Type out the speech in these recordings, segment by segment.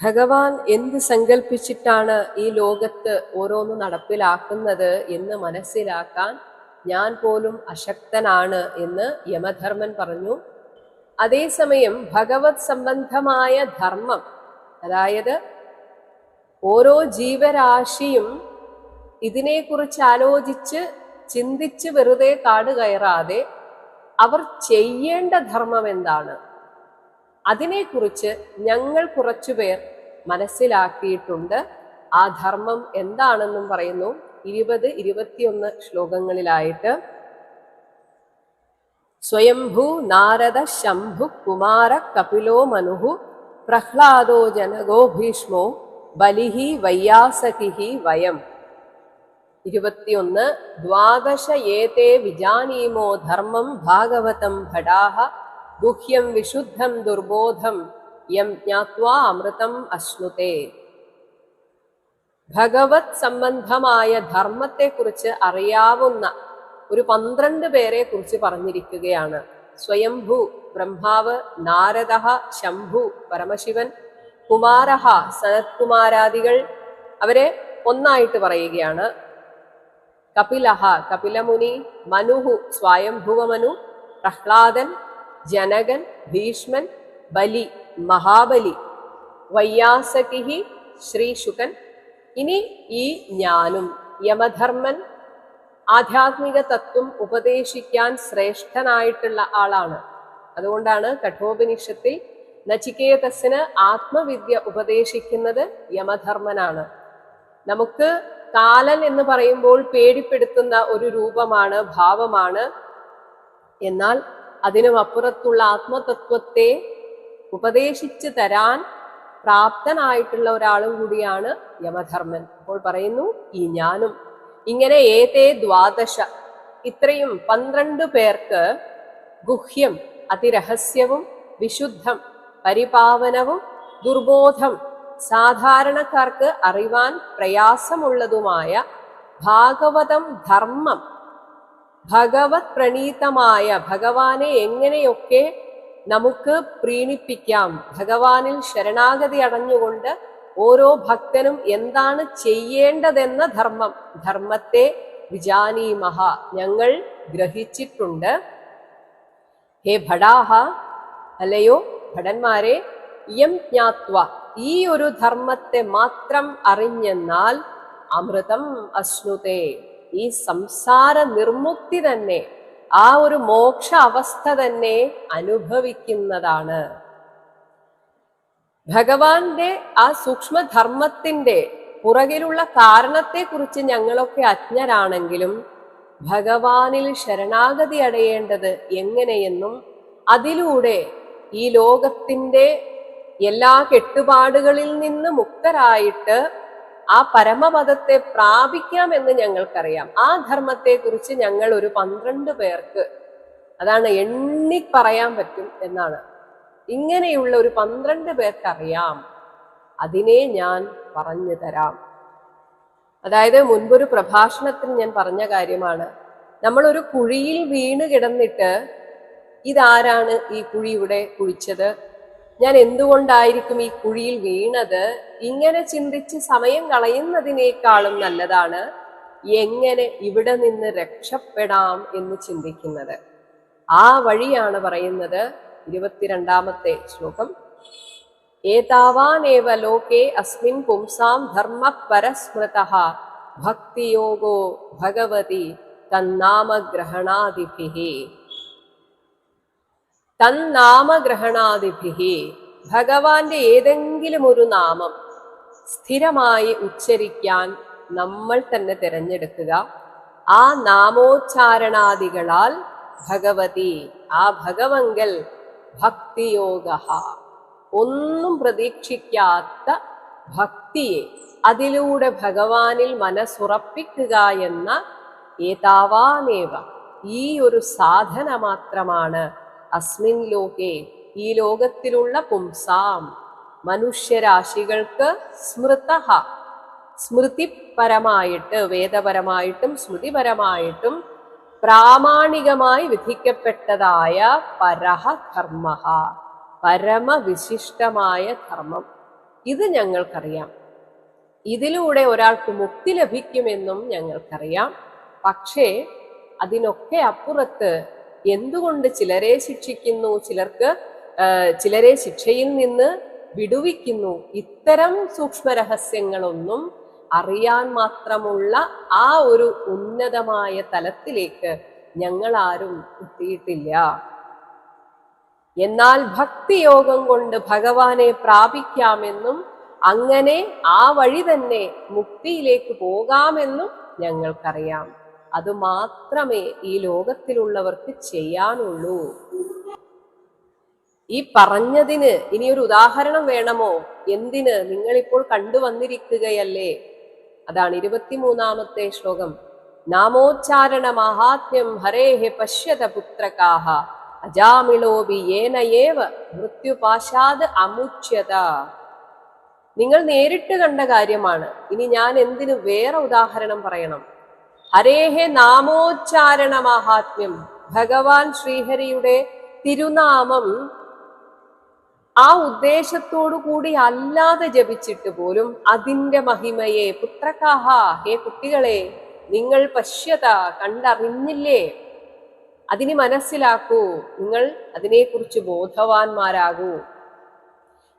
ഭഗവാൻ എന്ത് സങ്കല്പിച്ചിട്ടാണ് ഈ ലോകത്ത് ഓരോന്ന് നടപ്പിലാക്കുന്നത് എന്ന് മനസ്സിലാക്കാൻ ഞാൻ പോലും അശക്തനാണ് എന്ന് യമധർമ്മൻ പറഞ്ഞു. അതേസമയം ഭഗവത് സംബന്ധമായ ധർമ്മം അതായത് ഓരോ ജീവരാശിയും ഇതിനെക്കുറിച്ച് ആലോചിച്ച് ചിന്തിച്ച് വെറുതെ കാട് കയറാതെ അവർ ചെയ്യേണ്ട ധർമ്മം എന്താണ്? അതിനെക്കുറിച്ച് ഞങ്ങൾ കുറച്ചുപേർ മനസ്സിലാക്കിയിട്ടുണ്ട്. ആ ധർമ്മം എന്താണെന്നും പറയുന്നു. ഇരുപത് ഇരുപത്തിയൊന്ന് ശ്ലോകങ്ങളിലായിട്ട്. സ്വയംഭൂ നാരദ ശംഭു കുമാര കപിലോ മനുഹു പ്രഹ്ലാദോ ജനകോ ഭീഷ്മോ ബലിഹി വയ്യാസകിഹി വയം. ഇരുപത്തിയൊന്ന് ദ്വാദശ ഏതേ വിജാനീമോ ധർമ്മം ഭാഗവതം ഭടാഹ ഗുഹ്യം വിശുദ്ധം ദുർബോധം യം ജ്ഞാത്വാ അമൃതം അശ്നുതേ. ഭഗവത് സംബന്ധമായ ധർമ്മത്തെക്കുറിച്ച് അറിയാവുന്ന ഒരു പന്ത്രണ്ട് പേരെ കുറിച്ച് പറഞ്ഞിരിക്കുകയാണ്. സ്വയംഭു ബ്രഹ്മാവ് നാരദ ശംഭു പരമശിവൻ കുമാരഹ സനത്കുമാരാദികൾ. അവരെ ഒന്നായിട്ട് പറയുകയാണ്. കപിലഹ കപിലമുനി മനുഹു സ്വയംഭുവമനു പ്രഹ്ലാദൻ ജനകൻ ഭീഷ്മൻ ബലി മഹാബലി വയ്യാസകിഹി ശ്രീശുകൻ. ഇനി ഈ ഞാനും യമധർമ്മൻ ആധ്യാത്മിക തത്വം ഉപദേശിക്കാൻ ശ്രേഷ്ഠനായിട്ടുള്ള ആളാണ്. അതുകൊണ്ടാണ് കഠോപനിഷത്തിൽ നചികേതസ്സിന് ആത്മവിദ്യ ഉപദേശിക്കുന്നത് യമധർമ്മനാണ്. നമുക്ക് കാലൻ എന്ന് പറയുമ്പോൾ പേടിപ്പെടുത്തുന്ന ഒരു രൂപമാണ് ഭാവമാണ്. എന്നാൽ അതിനും അപ്പുറത്തുള്ള ആത്മതത്വത്തെ ഉപദേശിച്ച് തരാൻ പ്രാപ്തനായിട്ടുള്ള ഒരാളും കൂടിയാണ് യമധർമ്മൻ. അപ്പോൾ പറയുന്നു ഈ ഞാനും. ഇങ്ങനെ ഏതേ ദ്വാദശ ഇത്രയും പന്ത്രണ്ട് പേർക്ക് ഗുഹ്യം അതിരഹസ്യവും വിശുദ്ധം പരിപാവനവും ദുർബോധം സാധാരണക്കാർക്ക് അറിവാൻ പ്രയാസമുള്ളതുമായ ഭാഗവതം ധർമ്മം ഭഗവത് പ്രണീതമായ ഭഗവാനെ എങ്ങനെയൊക്കെ നമുക്ക് പ്രീണിപ്പിക്കാം? ഭഗവാനിൽ ശരണാഗതി അടഞ്ഞുകൊണ്ട് ഓരോ ഭക്തനും എന്താണ് ചെയ്യേണ്ടതെന്ന ധർമ്മം. ധർമ്മത്തെ വിജാനീമഹ ഞങ്ങൾ ഗ്രഹിച്ചിട്ടുണ്ട്. ഹേ ഭടാഹ അല്ലയോ ഭടന്മാരെ യം ജ്ഞാത്വ. ഈ ഒരു ധർമ്മത്തെ മാത്രം അറിഞ്ഞെന്നാൽ അമൃതം അശ്നുതേ. ഈ സംസാര നിർമുക്തി തന്നെ ആ ഒരു മോക്ഷ അവസ്ഥ തന്നെ അനുഭവിക്കുന്നതാണ്. ഭഗവാന്റെ ആ സൂക്ഷ്മധർമ്മത്തിന്റെ പുറകിലുള്ള കാരണത്തെക്കുറിച്ച് ഞങ്ങളൊക്കെ അജ്ഞരാണെങ്കിലും ഭഗവാനിൽ ശരണാഗതി അടയേണ്ടത് എങ്ങനെയെന്നും അതിലൂടെ ഈ ലോകത്തിന്റെ എല്ലാ കെട്ടുപാടുകളിൽ നിന്ന് മുക്തരായിട്ട് ആ പരമപദത്തെ പ്രാപിക്കാമെന്ന് ഞങ്ങൾക്കറിയാം. ആ ധർമ്മത്തെ കുറിച്ച് ഞങ്ങൾ ഒരു പന്ത്രണ്ട് പേർക്ക് അതാണ് എണ്ണി പറയാൻ പറ്റും എന്നാണ്. ഇങ്ങനെയുള്ള ഒരു പന്ത്രണ്ട് പേർക്കറിയാം. അതിനെ ഞാൻ പറഞ്ഞു തരാം. അതായത് മുൻപൊരു പ്രഭാഷണത്തിൽ ഞാൻ പറഞ്ഞ കാര്യമാണ്. നമ്മൾ ഒരു കുഴിയിൽ വീണ് കിടന്നിട്ട് ഇതാരാണ് ഈ കുഴി ഇവിടെ കുഴിച്ചത്? ഞാൻ എന്തുകൊണ്ടായിരിക്കും ഈ കുഴിയിൽ വീണത്? ഇങ്ങനെ ചിന്തിച്ച് സമയം കളയുന്നതിനേക്കാളും നല്ലതാണ് എങ്ങനെ ഇവിടെ നിന്ന് രക്ഷപ്പെടാം എന്ന് ചിന്തിക്കുന്നത്. ആ വഴിയാണ് പറയുന്നത് ഇരുപത്തിരണ്ടാമത്തെ ശ്ലോകം. ഏതാവാനേവ ലോകേ അസ്മിൻ പുംസാം ധർമ്മ പരസ്മൃത ഭക്തിയോഗോ ഭഗവതി തന്നാമഗ്രഹണാദിഭിഹി തന്നാമഗ്രഹണാദിഭിഹി ഭഗവാന്റെ ഏതെങ്കിലും ഒരു നാമം സ്ഥിരമായി ഉച്ചരിക്കാൻ നമ്മൾ തന്നെ തിരഞ്ഞെടുക്കുക. ആ നാമോച്ചാരണാദികളാൽ ഭഗവതി ആ ഭഗവങ്കൽ ഭക്തിയോഗ. ഒന്നും പ്രതീക്ഷിക്കാത്ത ഭക്തിയെ അതിലൂടെ ഭഗവാനിൽ മനസ്സുറപ്പിക്കുക എന്ന ഏതാവാനേവ. ഈ ഒരു സാധന മാത്രമാണ് അസ്മിൻ ലോകേ ഈ ലോകത്തിലുള്ള പുംസാം മനുഷ്യരാശികൾക്ക് സ്മൃത സ്മൃതിപരമായിട്ട് വേദപരമായിട്ടും സ്മൃതിപരമായിട്ടും പ്രാമാണികമായി വിധിക്കപ്പെട്ടതായ പരഹ ധർമ്മ പരമവിശിഷ്ടമായ ധർമ്മം. ഇത് ഞങ്ങൾക്കറിയാം. ഇതിലൂടെ ഒരാൾക്ക് മുക്തി ലഭിക്കുമെന്നും ഞങ്ങൾക്കറിയാം. പക്ഷേ അതിനൊക്കെ അപ്പുറത്ത് എന്തുകൊണ്ട് ചിലരെ ശിക്ഷിക്കുന്നു? ചിലർക്ക് ചിലരെ ശിക്ഷയിൽ നിന്ന് വിടുവിക്കുന്നു. ഇത്തരം സൂക്ഷ്മ രഹസ്യങ്ങളൊന്നും അറിയാൻ മാത്രമുള്ള ആ ഒരു ഉന്നതമായ തലത്തിലേക്ക് ഞങ്ങൾ ആരും എത്തിയിട്ടില്ല. എന്നാൽ ഭക്തിയോഗം കൊണ്ട് ഭഗവാനെ പ്രാപിക്കാമെന്നും അങ്ങനെ ആ വഴി തന്നെ മുക്തിയിലേക്ക് പോകാമെന്നും ഞങ്ങൾക്കറിയാം. അത് മാത്രമേ ഈ ലോകത്തിലുള്ളവർക്ക് ചെയ്യാനുള്ളൂ. ഈ പറഞ്ഞതിന് ഇനി ഒരു ഉദാഹരണം വേണമോ? എന്തിന്? നിങ്ങളിപ്പോൾ കണ്ടുവന്നിരിക്കുകയല്ലേ? അതാണ് ഇരുപത്തിമൂന്നാമത്തെ ശ്ലോകം. നാമോച്ചാരണ മഹാത്മ്യം ഹരേഹെ പശ്യത പുത്രകാഹ. അജാമിളോബി ഏനയേവ മൃത്യുപാശാത് അമുച്യത. നിങ്ങൾ നേരിട്ട് കണ്ട കാര്യമാണ്. ഇനി ഞാൻ എന്തിനു വേറെ ഉദാഹരണം പറയണം? ഹരേഹെ നാമോച്ചാരണ മഹാത്മ്യം ഭഗവാൻ ശ്രീഹരിയുടെ തിരുനാമം ആ ഉദ്ദേശത്തോടു കൂടി അല്ലാതെ ജപിച്ചിട്ട് പോലും അതിന്റെ മഹിമയെ പുത്രകാഹ ഹേ കുട്ടികളെ നിങ്ങൾ പശ്യത കണ്ടറിഞ്ഞില്ലേ? അതിന് മനസ്സിലാക്കൂ നിങ്ങൾ അതിനെക്കുറിച്ച് ബോധവാന്മാരാകൂ.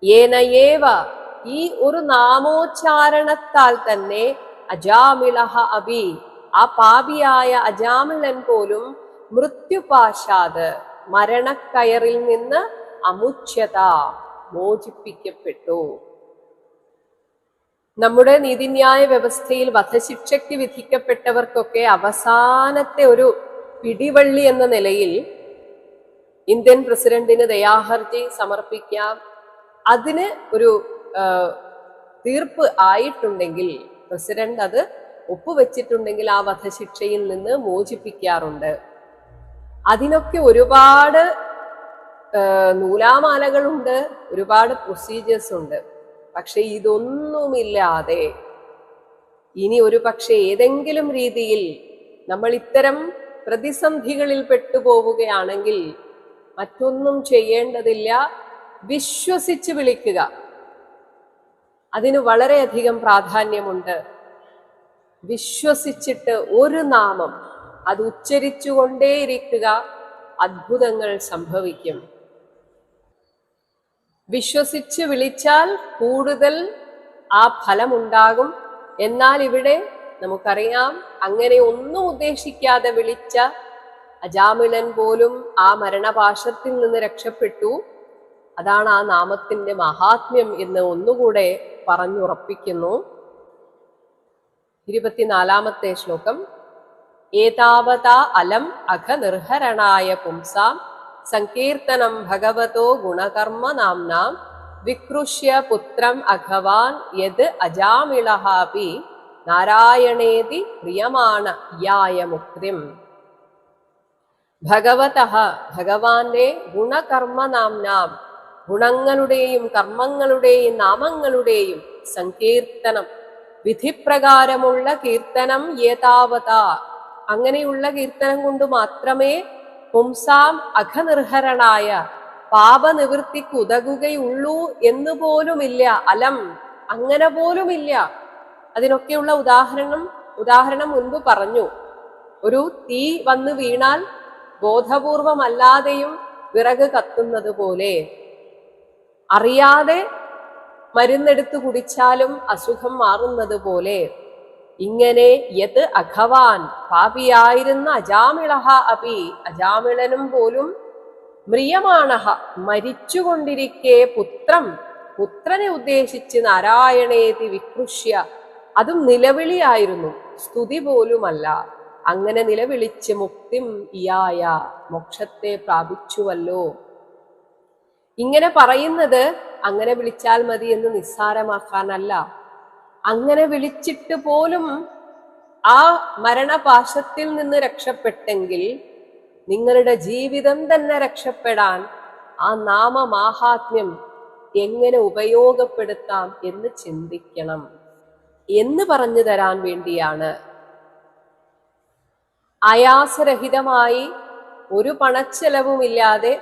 ഏനയേവ ഈ ഒരു നാമോച്ചാരണത്താൽ തന്നെ അജാമിളഹ അബി ആ പാപിയായ അജാമലൻ പോലും മൃത്യുപാശാത് മരണക്കയറിൽ നിന്ന് അമുച്ഛത മോചിപ്പിക്കപ്പെട്ടു. നമ്മുടെ നീതിന്യായ വ്യവസ്ഥയിൽ വധശിക്ഷയ്ക്ക് വിധിക്കപ്പെട്ടവർക്കൊക്കെ അവസാനത്തെ ഒരു പിടിവള്ളി എന്ന നിലയിൽ ഇന്ത്യൻ പ്രസിഡന്റിന് ദയാഹർജി സമർപ്പിക്കാം. അതിന് ഒരു തീർപ്പ് ആയിട്ടുണ്ടെങ്കിൽ പ്രസിഡന്റ് അത് ഒപ്പുവെച്ചിട്ടുണ്ടെങ്കിൽ ആ വധശിക്ഷയിൽ നിന്ന് മോചിപ്പിക്കാറുണ്ട്. അതിനൊക്കെ ഒരുപാട് നൂലാമാലകളുണ്ട് ഒരുപാട് പ്രൊസീജിയേഴ്സ് ഉണ്ട്. പക്ഷെ ഇതൊന്നുമില്ലാതെ ഇനി ഒരു പക്ഷെ ഏതെങ്കിലും രീതിയിൽ നമ്മൾ ഇത്തരം പ്രതിസന്ധികളിൽ പെട്ടുപോവുകയാണെങ്കിൽ മറ്റൊന്നും ചെയ്യേണ്ടതില്ല. വിശ്വസിച്ച് വിളിക്കുക. അതിന് വളരെയധികം പ്രാധാന്യമുണ്ട്. വിശ്വസിച്ചിട്ട് ഒരു നാമം അത് ഉച്ചരിച്ചുകൊണ്ടേയിരിക്കുക അത്ഭുതങ്ങൾ സംഭവിക്കും. വിശ്വസിച്ച് വിളിച്ചാൽ കൂടുതൽ ആ ഫലമുണ്ടാകും. എന്നാൽ ഇവിടെ നമുക്കറിയാം അങ്ങനെ ഒന്നും ഉദ്ദേശിക്കാതെ വിളിച്ച അജാമിളൻ പോലും ആ മരണപാശത്തിൽ നിന്ന് രക്ഷപ്പെട്ടു. അതാണ് ആ നാമത്തിന്റെ മഹാത്മ്യം എന്ന് ഒന്നുകൂടെ പറഞ്ഞുറപ്പിക്കുന്നു. ഇരുപത്തിനാലാമത്തെ ശ്ലോകം. ഏതാവതാ അലം അഘനിർഹരണായ പുംസാം സങ്കീർത്തനം ഭഗവതോ ഗുണകർമ്മ നാംനാം വികൃഷ്യ പുത്രം അഘവാൻ യത് അജാമിളഹാപി നാരായണേതി പ്രിയമാണ യായ മുക്തിം. ഭഗവത ഭഗവാന്റെ ഗുണകർമ്മ നാംനാം ഗുണങ്ങളുടെയും കർമ്മങ്ങളുടെയും നാമങ്ങളുടെയും സങ്കീർത്തനം വിധിപ്രകാരമുള്ള കീർത്തനം ഏതാവത അങ്ങനെയുള്ള കീർത്തനം കൊണ്ട് മാത്രമേ പുംസാം അഘനിർഹരണായ പാപനിവൃത്തിക്ക് ഉതകുകയുള്ളൂ എന്ന് പോലുമില്ല അലം അങ്ങനെ പോലുമില്ല. അതിനൊക്കെയുള്ള ഉദാഹരണം ഉദാഹരണം മുൻപ് പറഞ്ഞു. ഒരു തീ വന്ന് വീണാൽ ബോധപൂർവമല്ലാതെയും വിറക് കത്തുന്നത് പോലെ. അറിയാതെ മരുന്നെടുത്ത് കുടിച്ചാലും അസുഖം മാറുന്നത് പോലെ ഇങ്ങനെ യത് അഘവാൻ പാപിയായിരുന്ന അജാമിളഹ അപി അജാമിളനും പോലും മ്രിയമാണഹ. മരിച്ചുകൊണ്ടിരിക്കെ പുത്രം പുത്രനെ ഉദ്ദേശിച്ച് നാരായണേതി വിക്രുഷ്യ. അതും നിലവിളിയായിരുന്നു. സ്തുതി പോലുമല്ല. അങ്ങനെ നിലവിളിച്ച് മുക്തിം ഇയായ മോക്ഷത്തെ പ്രാപിച്ചുവല്ലോ. ഇങ്ങനെ പറയുന്നത് അങ്ങനെ വിളിച്ചാൽ മതി എന്ന് നിസ്സാരമാക്കാനല്ല. അങ്ങനെ വിളിച്ചിട്ട് പോലും ആ മരണപാശത്തിൽ നിന്ന് രക്ഷപ്പെട്ടെങ്കിൽ നിങ്ങളുടെ ജീവിതം തന്നെ രക്ഷപ്പെടാൻ ആ നാമമാഹാത്മ്യം എങ്ങനെ ഉപയോഗപ്പെടുത്താം എന്ന് ചിന്തിക്കണം. എന്ന് പറഞ്ഞു തരാൻ വേണ്ടിയാണ്. ആയാസരഹിതമായി ഒരു പണച്ചെലവുമില്ലാതെ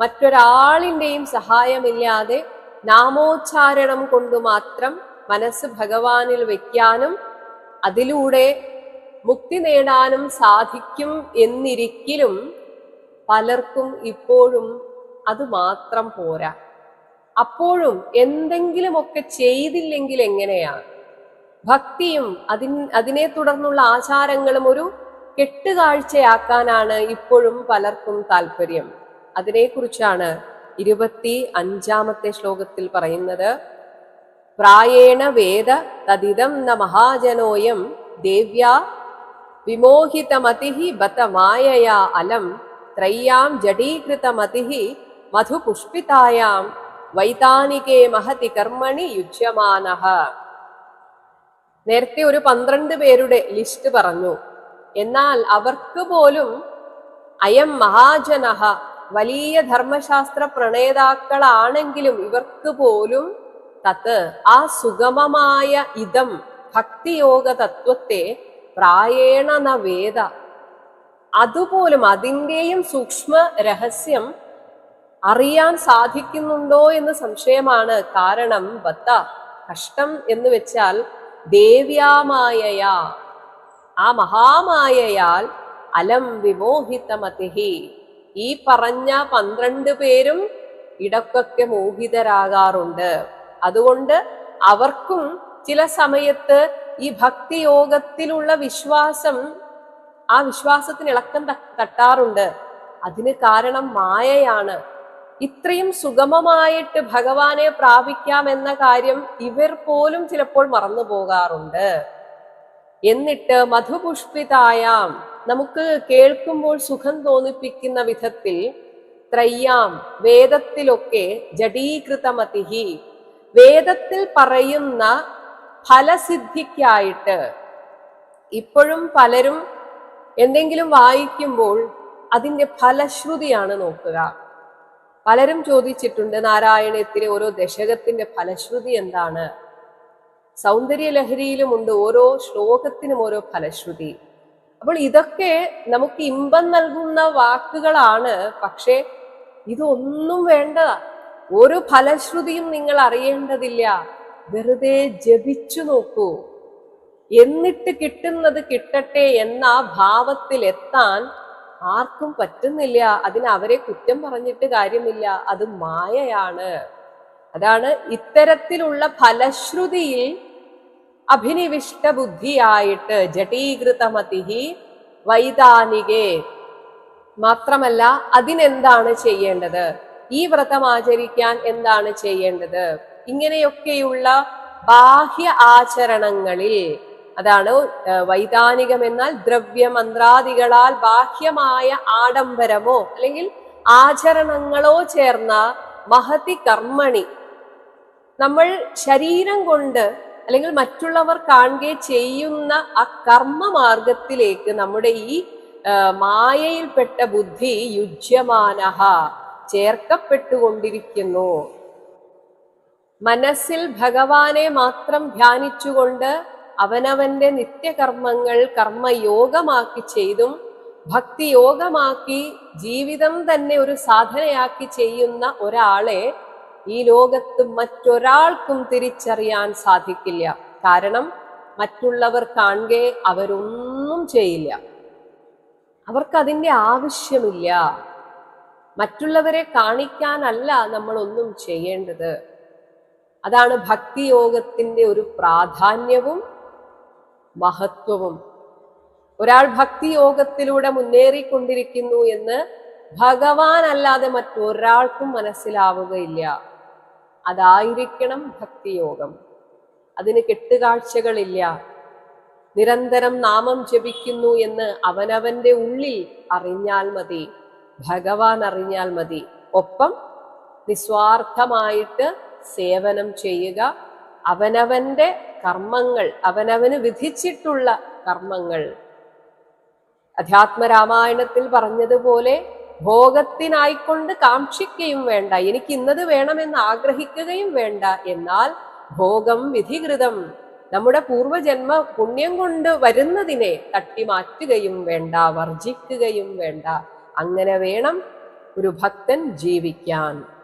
മറ്റൊരാളിന്റെയും സഹായമില്ലാതെ നാമോച്ചാരണം കൊണ്ട് മാത്രം മനസ്സ് ഭഗവാനിൽ വയ്ക്കാനും അതിലൂടെ മുക്തി നേടാനും സാധിക്കും എന്നിരിക്കലും പലർക്കും ഇപ്പോഴും അത് മാത്രം പോരാ. അപ്പോഴും എന്തെങ്കിലുമൊക്കെ ചെയ്തില്ലെങ്കിൽ എങ്ങനെയാണ് ഭക്തിയും അതിൻ അതിനെ തുടർന്നുള്ള ആചാരങ്ങളും ഒരു കെട്ടുകാഴ്ചയാക്കാനാണ് ഇപ്പോഴും പലർക്കും താല്പര്യം. അതിനെക്കുറിച്ചാണ് ഇരുപത്തി അഞ്ചാമത്തെ ശ്ലോകത്തിൽ പറയുന്നത്. പ്രായേണ വേദ തദിതം ന മഹാജനോയം ദേവ്യ വിമോഹിതമതി ബത മായയാ അലം ത്രയ്യാം ജഡീകൃതമതി മധുപുഷ്പിതായാം വൈതാനികേ മഹതി കർമ്മണി യുജ്യമാന നേരത്തെ ഒരു പന്ത്രണ്ട് പേരുടെ ലിസ്റ്റ് പറഞ്ഞു. എന്നാൽ അവർക്ക് പോലും അയം മഹാജനഹ വലിയ ധർമ്മശാസ്ത്ര പ്രണേതാക്കളാണെങ്കിലും ഇവർക്ക് പോലും തത്ത് ആ സുഗമമായ ഇതം ഭക്തിയോഗ തത്വത്തെ പ്രായേണ ന വേദ. അതുപോലും അതിന്റെയും സൂക്ഷ്മ രഹസ്യം അറിയാൻ സാധിക്കുന്നുണ്ടോ എന്ന് സംശയമാണ്. കാരണം ബത്ത കഷ്ടം എന്ന് വെച്ചാൽ ദേവ്യാമായയാ. ആ മഹാമായയാൽ അലം വിമോഹിതമതിഹി. ഈ പറഞ്ഞ പന്ത്രണ്ട് പേരും ഇടക്കൊക്കെ മോഹിതരാകാറുണ്ട്. അതുകൊണ്ട് അവർക്കും ചില സമയത്ത് ഈ ഭക്തിയോഗത്തിലുള്ള വിശ്വാസം ആ വിശ്വാസത്തിന് ഇളക്കം തട്ടാറുണ്ട്. അതിന് കാരണം മായയാണ്. ഇത്രയും സുഗമമായിട്ട് ഭഗവാനെ പ്രാപിക്കാം എന്ന കാര്യം ഇവർ പോലും ചിലപ്പോൾ മറന്നു പോകാറുണ്ട് എന്നിട്ട് മധുപുഷ്പിതായാം. നമുക്ക് കേൾക്കുമ്പോൾ സുഖം തോന്നിപ്പിക്കുന്ന വിധത്തിൽ ത്രയ്യാം. വേദത്തിലൊക്കെ ജഡീകൃതമതിഹി. വേദത്തിൽ പറയുന്ന ഫലസിദ്ധിക്കായിട്ട് ഇപ്പോഴും പലരും എന്തെങ്കിലും വായിക്കുമ്പോൾ അതിന്റെ ഫലശ്രുതിയാണ് നോക്കുക. പലരും ചോദിച്ചിട്ടുണ്ട് നാരായണത്തിലെ ഓരോ ദശകത്തിന്റെ ഫലശ്രുതി എന്താണ്? സൗന്ദര്യലഹരിയിലുമുണ്ട് ഓരോ ശ്ലോകത്തിനും ഓരോ ഫലശ്രുതി. അപ്പോൾ ഇതൊക്കെ നമുക്ക് ഇമ്പം നൽകുന്ന വാക്കുകളാണ്. പക്ഷേ ഇതൊന്നും വേണ്ട ഒരു ഫലശ്രുതിയും നിങ്ങൾ അറിയേണ്ടതില്ല. വെറുതെ ജപിച്ചു നോക്കൂ. എന്നിട്ട് കിട്ടുന്നത് കിട്ടട്ടെ എന്ന ഭാവത്തിൽ എത്താൻ ആർക്കും പറ്റുന്നില്ല. അതിന് അവരെ കുറ്റം പറഞ്ഞിട്ട് കാര്യമില്ല. അത് മായയാണ്. അതാണ് ഇത്തരത്തിലുള്ള ഫലശ്രുതിയിൽ അഭിനിവിഷ്ട ബുദ്ധിയായിട്ട് ജടീകൃതമതിഹി വൈതാനികേ. മാത്രമല്ല അതിനെന്താണ് ചെയ്യേണ്ടത്? ഈ വ്രതം ആചരിക്കാൻ എന്താണ് ചെയ്യേണ്ടത്? ഇങ്ങനെയൊക്കെയുള്ള ബാഹ്യ ആചരണങ്ങളിൽ അതാണ് വൈതാനികം എന്നാൽ ദ്രവ്യമന്ത്രാദികളാൽ ബാഹ്യമായ ആഡംബരമോ അല്ലെങ്കിൽ ആചരണങ്ങളോ ചേർന്ന മഹതി കർമ്മണി നമ്മൾ ശരീരം കൊണ്ട് അല്ലെങ്കിൽ മറ്റുള്ളവർ കാണുകയെ ചെയ്യുന്ന ആ കർമ്മ മാർഗത്തിലേക്ക് നമ്മുടെ ഈ മായയിൽപ്പെട്ട ബുദ്ധി യുജ്യമാനഹ ചേർക്കപ്പെട്ടുകൊണ്ടിരിക്കുന്നു. മനസ്സിൽ ഭഗവാനെ മാത്രം ധ്യാനിച്ചുകൊണ്ട് അവനവന്റെ നിത്യകർമ്മങ്ങൾ കർമ്മയോഗമാക്കി ചെയ്തും ഭക്തിയോഗമാക്കി ജീവിതം തന്നെ ഒരു സാധനയാക്കി ചെയ്യുന്ന ഒരാളെ ഈ ലോകത്ത് മറ്റൊരാൾക്കും തിരിച്ചറിയാൻ സാധിക്കില്ല. കാരണം മറ്റുള്ളവർ കാണുക അവരൊന്നും ചെയ്യില്ല. അവർക്ക് അതിന്റെ ആവശ്യമില്ല. മറ്റുള്ളവരെ കാണിക്കാനല്ല നമ്മൾ ഒന്നും ചെയ്യേണ്ടത്. അതാണ് ഭക്തിയോഗത്തിന്റെ ഒരു പ്രാധാന്യവും മഹത്വവും. ഒരാൾ ഭക്തിയോഗത്തിലൂടെ മുന്നേറിക്കൊണ്ടിരിക്കുന്നു എന്ന് ഭഗവാൻ അല്ലാതെ മറ്റൊരാൾക്കും മനസ്സിലാവുകയില്ല. അതായിരിക്കണം ഭക്തിയോഗം. അതിന് കെട്ടുകാഴ്ചകളില്ല. നിരന്തരം നാമം ജപിക്കുന്നു എന്ന് അവനവന്റെ ഉള്ളിൽ അറിഞ്ഞാൽ മതി. ഭഗവാൻ അറിഞ്ഞാൽ മതി. ഒപ്പം നിസ്വാർത്ഥമായിട്ട് സേവനം ചെയ്യുക. അവനവന്റെ കർമ്മങ്ങൾ അവനവന് വിധിച്ചിട്ടുള്ള കർമ്മങ്ങൾ. അധ്യാത്മരാമായണത്തിൽ പറഞ്ഞതുപോലെ ഭോഗത്തിനായിക്കൊണ്ട് കാക്ഷിക്കുകയും വേണ്ട. എനിക്ക് ഇന്നത് വേണമെന്ന് ആഗ്രഹിക്കുകയും വേണ്ട. എന്നാൽ ഭോഗം വിധികൃതം നമ്മുടെ പൂർവജന്മ പുണ്യം കൊണ്ട് വരുന്നതിനെ തട്ടിമാറ്റുകയും വേണ്ട വർജിക്കുകയും വേണ്ട. അങ്ങനെ വേണം ഒരു ഭക്തൻ ജീവിക്കാൻ.